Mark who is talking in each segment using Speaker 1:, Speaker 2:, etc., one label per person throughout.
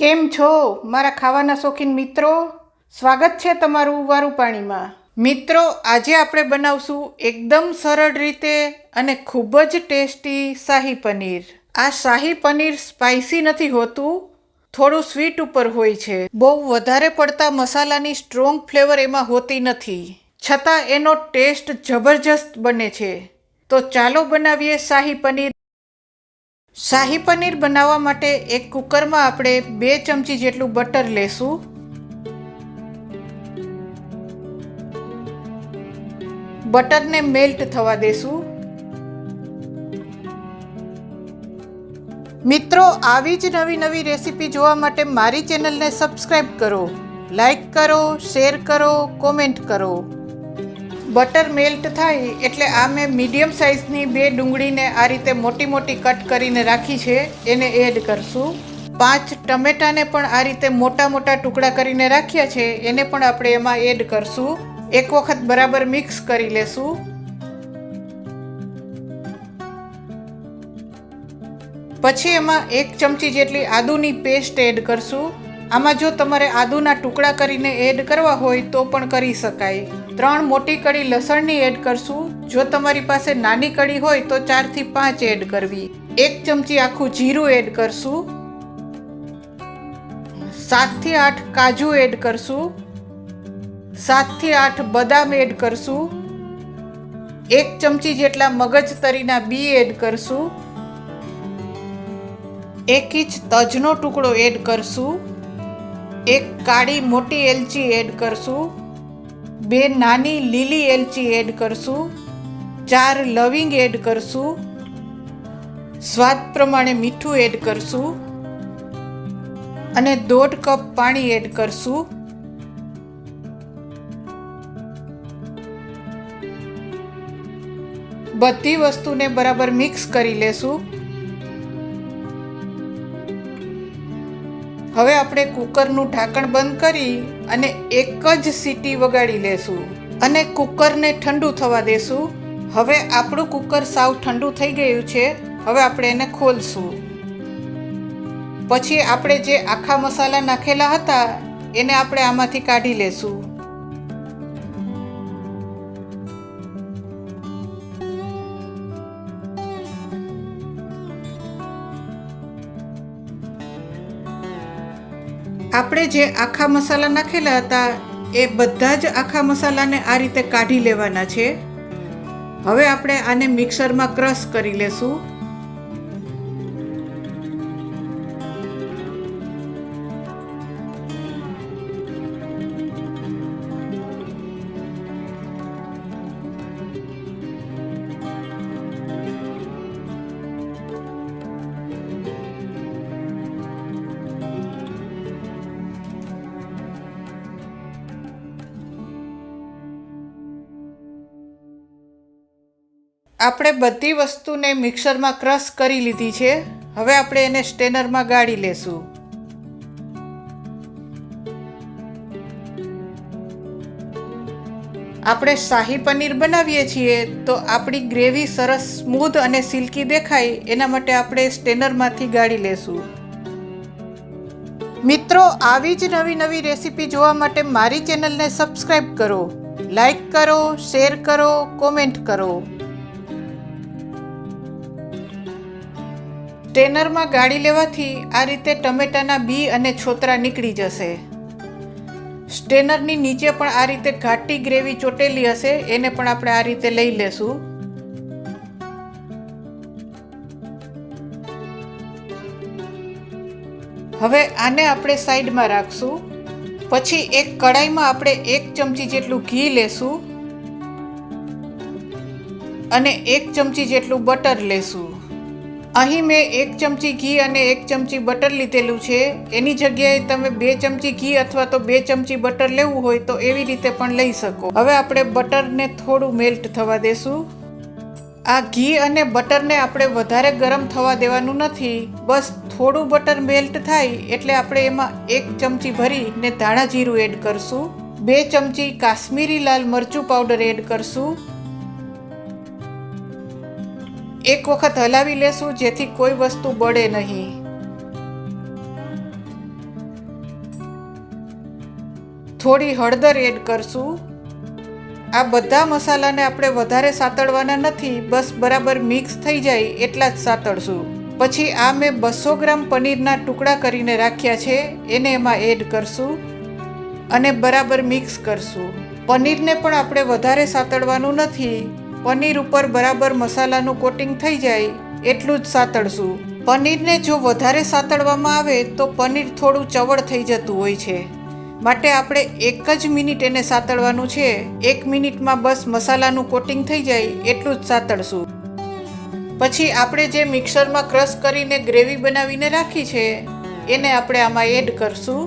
Speaker 1: કેમ છો, મારા ખાવાના શોખીન મિત્રો? સ્વાગત છે તમારું વારું પાણીમાં મિત્રો, આજે આપણે બનાવશું એકદમ સરળ રીતે અને ખૂબ જ ટેસ્ટી શાહી પનીર. આ શાહી પનીર સ્પાઇસી નથી હોતું, થોડું સ્વીટ ઉપર હોય છે. બહુ વધારે પડતા મસાલાની સ્ટ્રોંગ ફ્લેવર એમાં હોતી નથી. છતાં એનો ટેસ્ટ જબરજસ્ત બને છે. તો ચાલો બનાવીએ શાહી પનીર. શાહી પનીર બનાવવા માટે એક કુકરમાં આપણે બે ચમચી જેટલું બટર લેશું. બટરને મેલ્ટ થવા દેશું. મિત્રો, આવી જ નવી નવી રેસીપી જોવા માટે મારી ચેનલને સબસ્ક્રાઈબ કરો. લાઈક કરો, શેર કરો, કોમેન્ટ કરો. બટર મેલ્ટ થાય એટલે આ મેં મીડિયમ સાઇઝની બે ડુંગળીને આ રીતે મોટી મોટી કટ કરીને રાખી છે, એને એડ કરશું. પાંચ ટમેટાને પણ આ રીતે મોટા મોટા ટુકડા કરીને રાખ્યા છે, એને પણ આપણે એમાં એડ કરશું. એક વખત બરાબર મિક્સ કરી લેશું. પછી એમાં એક ચમચી જેટલી આદુની પેસ્ટ એડ કરશું. આમાં જો તમારે આદુના ટુકડા કરીને એડ કરવા હોય તો પણ કરી શકાય. ત્રણ મોટી કળી લસણની એડ કરશું. જો તમારી પાસે નાની કળી હોય તો ચારથી પાંચ એડ કરવી. એક ચમચી આખું જીરું એડ કરશું. સાતથી આઠ કાજુ એડ કરશું. સાતથી આઠ બદામ એડ કરશું. એક ચમચી જેટલા મગજ તરીના બી એડ કરશું. એક ઇંચ તજનો ટુકડો એડ કરશું. એક કાળી મોટી એલચી એડ કરશું. બે નાની લીલી એલચી એડ કરશું, ચાર લવિંગ એડ કરશું, સ્વાદ પ્રમાણે મીઠું એડ કરશું, અને દોઢ કપ પાણી એડ કરશું. બધી વસ્તુને બરાબર મિક્સ કરી લેશું. હવે આપણે કુકરનું ઢાંકણ બંધ કરી અને એક જ સીટી વગાડી લેશું અને કુકરને ઠંડુ થવા દેશું. હવે આપણું કુકર સાવ ઠંડુ થઈ ગયું છે. હવે આપણે એને ખોલશું. પછી આપણે જે આખા મસાલા નાખેલા હતા, એને આપણે આમાંથી કાઢી લેશું. આપણે જે આખા મસાલા નાખેલા હતા, એ બધા જ આખા મસાલાને આ રીતે કાઢી લેવાના છે. હવે આપણે આને મિક્સરમાં ક્રશ કરી લેશું. આપણે બધી વસ્તુને મિક્સરમાં ક્રશ કરી લીધી છે. હવે આપણે એને સ્ટેનરમાં ગાળી લેશું. આપણે શાહી પનીર બનાવીએ છીએ તો આપણી ગ્રેવી સરસ સ્મૂધ અને સિલ્કી દેખાય, એના માટે આપણે સ્ટેનરમાંથી ગાળી લેશું. મિત્રો, આવી જ નવી નવી રેસીપી જોવા માટે મારી ચેનલને સબસ્ક્રાઈબ કરો. લાઈક કરો, શેર કરો, કોમેન્ટ કરો. સ્ટેનરમાં ગાળી લેવાથી આ રીતે ટમેટાના બી અને છોતરા નીકળી જશે. સ્ટેનરની નીચે પણ આ રીતે ઘાટી ગ્રેવી ચોટેલી હશે, એને પણ આપણે આ રીતે લઈ લેશું. હવે આને આપણે સાઈડમાં રાખશું. પછી એક કડાઈમાં આપણે એક ચમચી જેટલું ઘી લેશું અને એક ચમચી જેટલું બટર લેશું. અહીં મેં એક ચમચી ઘી અને એક ચમચી બટર લીધેલું છે. એની જગ્યાએ તમે બે ચમચી ઘી અથવા તો બે ચમચી બટર લેવું હોય તો એવી રીતે પણ લઈ શકો. હવે આપણે બટરને થોડું મેલ્ટ થવા દેશું. આ ઘી અને બટરને આપણે વધારે ગરમ થવા દેવાનું નથી. બસ થોડું બટર મેલ્ટ થાય એટલે આપણે એમાં એક ચમચી ભરીને ધાણા જીરું એડ કરશું. બે ચમચી કાશ્મીરી લાલ મરચું પાવડર એડ કરશું. એક વખત હલાવી લેશું જેથી કોઈ વસ્તુ બળે નહીં. થોડી હળદર એડ કરશું. આ બધા મસાલાને આપણે વધારે સાતળવાના નથી, બસ બરાબર મિક્સ થઈ જાય એટલા જ સાતળશું. પછી આ મેં બસો ગ્રામ પનીરના ટુકડા કરીને રાખ્યા છે, એને એમાં એડ કરશું અને બરાબર મિક્સ કરશું. પનીરને પણ આપણે વધારે સાતળવાનું નથી. પનીર ઉપર બરાબર મસાલાનું કોટિંગ થઈ જાય એટલું જ સાતળશું. પનીરને જો વધારે સાતળવામાં આવે તો પનીર થોડું ચવળ થઈ જતું હોય છે. માટે આપણે એક જ મિનિટ એને સાતળવાનું છે. એક મિનિટમાં બસ મસાલાનું કોટિંગ થઈ જાય એટલું જ સાતળશું. પછી આપણે જે મિક્સરમાં ક્રશ કરીને ગ્રેવી બનાવીને રાખી છે, એને આપણે આમાં એડ કરશું.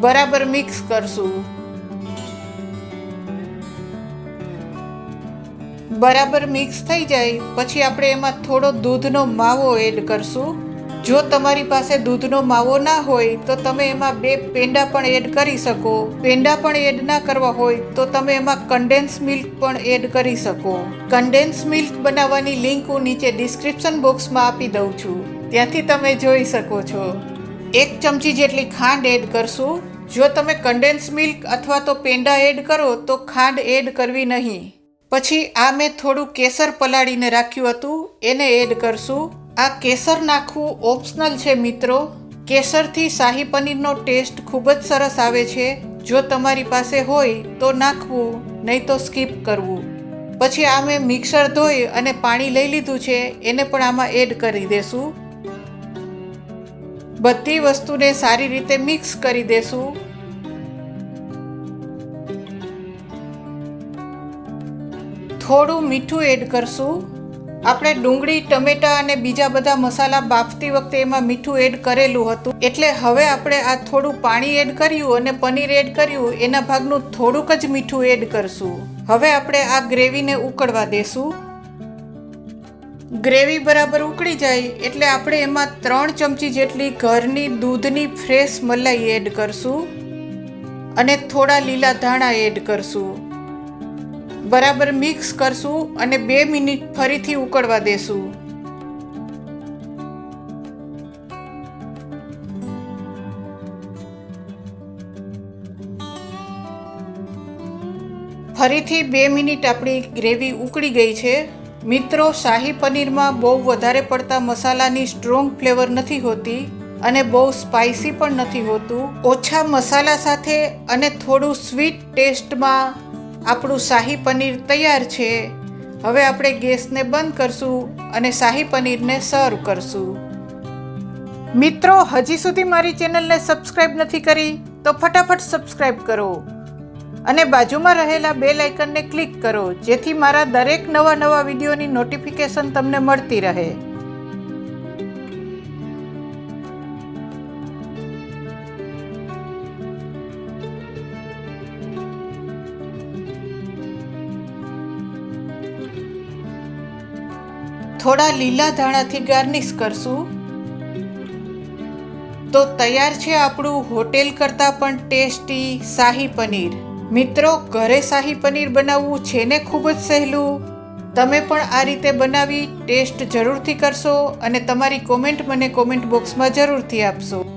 Speaker 1: બરાબર મિક્સ કરશું. બરાબર મિક્સ થઈ જાય, પછી આપણે એમાં થોડો દૂધનો માવો એડ કરશું. જો તમારી પાસે દૂધનો માવો ના હોય, તો તમે એમાં બે પેંડા પણ એડ કરી શકો. પેંડા પણ એડ ના કરવા હોય, તો તમે એમાં કન્ડેન્સ મિલ્ક પણ એડ કરી શકો. કન્ડેન્સ મિલ્ક બનાવવાની લિંક હું નીચે ડિસ્ક્રિપ્શન બોક્સમાં આપી દઉં છું. ત્યાંથી તમે જોઈ શકો છો. એક ચમચી જેટલી ખાંડ એડ કરશું. જો તમે કન્ડેન્સ મિલ્ક અથવા તો પેંડા એડ કરો, તો ખાંડ એડ કરવી નહીં. પછી આ મેં થોડું કેસર પલાળીને રાખ્યું હતું, એને એડ કરશું. આ કેસર નાખવું ઓપ્શનલ છે મિત્રો. કેસરથી શાહી પનીરનો ટેસ્ટ ખૂબ જ સરસ આવે છે. જો તમારી પાસે હોય તો નાખવું, નહીં તો સ્કીપ કરવું. પછી આ મેં મિક્સર ધોઈ અને પાણી લઈ લીધું છે, એને પણ આમાં એડ કરી દેશું. બધી વસ્તુને સારી રીતે મિક્સ કરી દેશું. થોડું મીઠું એડ કરશું. આપણે ડુંગળી, ટમેટા અને બીજા બધા મસાલા બાફતી વખતે એમાં મીઠું એડ કરેલું હતું. એટલે હવે આપણે આ થોડું પાણી એડ કર્યું અને પનીર એડ કર્યું. એના ભાગનું થોડુંક જ મીઠું એડ કરશું. હવે આપણે આ ગ્રેવીને ઉકળવા દેશું. ગ્રેવી બરાબર ઉકળી જાય એટલે આપણે એમાં ત્રણ ચમચી જેટલી ઘરની દૂધની ફ્રેશ મલાઈ એડ કરશું. અને થોડા લીલા ધાણા એડ કરશું. બરાબર મિક્સ કરશું અને બે મિનિટ ફરીથી ઉકળવા દેશું. ફરીથી બે મિનિટ આપણી ગ્રેવી ઉકળી ગઈ છે. મિત્રો, શાહી પનીરમાં બહુ વધારે પડતા મસાલાની સ્ટ્રોંગ ફ્લેવર નથી હોતી અને બહુ સ્પાઇસી પણ નથી હોતું. ઓછા મસાલા સાથે અને થોડું સ્વીટ ટેસ્ટમાં આપણું શાહી પનીર તૈયાર છે. હવે આપણે ગેસને બંધ કરશું અને શાહી પનીરને સર્વ કરશું. મિત્રો, હજી સુધી મારી ચેનલને સબસ્ક્રાઇબ નથી કરી તો ફટાફટ સબસ્ક્રાઇબ કરો અને બાજુમાં રહેલા બે લાઇકનને ક્લિક કરો જેથી મારા દરેક નવા નવા વિડીયોની નોટિફિકેશન તમને મળતી રહે. થોડા લીલા ધાણાથી ગાર્નિશ કરશું. તો તૈયાર છે આપણું હોટેલ કરતાં પણ ટેસ્ટી શાહી પનીર. મિત્રો, ઘરે શાહી પનીર બનાવવું છે ને ખૂબ જ સહેલું? તમે પણ આ રીતે બનાવી ટેસ્ટ જરૂરથી કરશો અને તમારી કોમેન્ટ મને કોમેન્ટ બોક્સમાં જરૂરથી આપશો.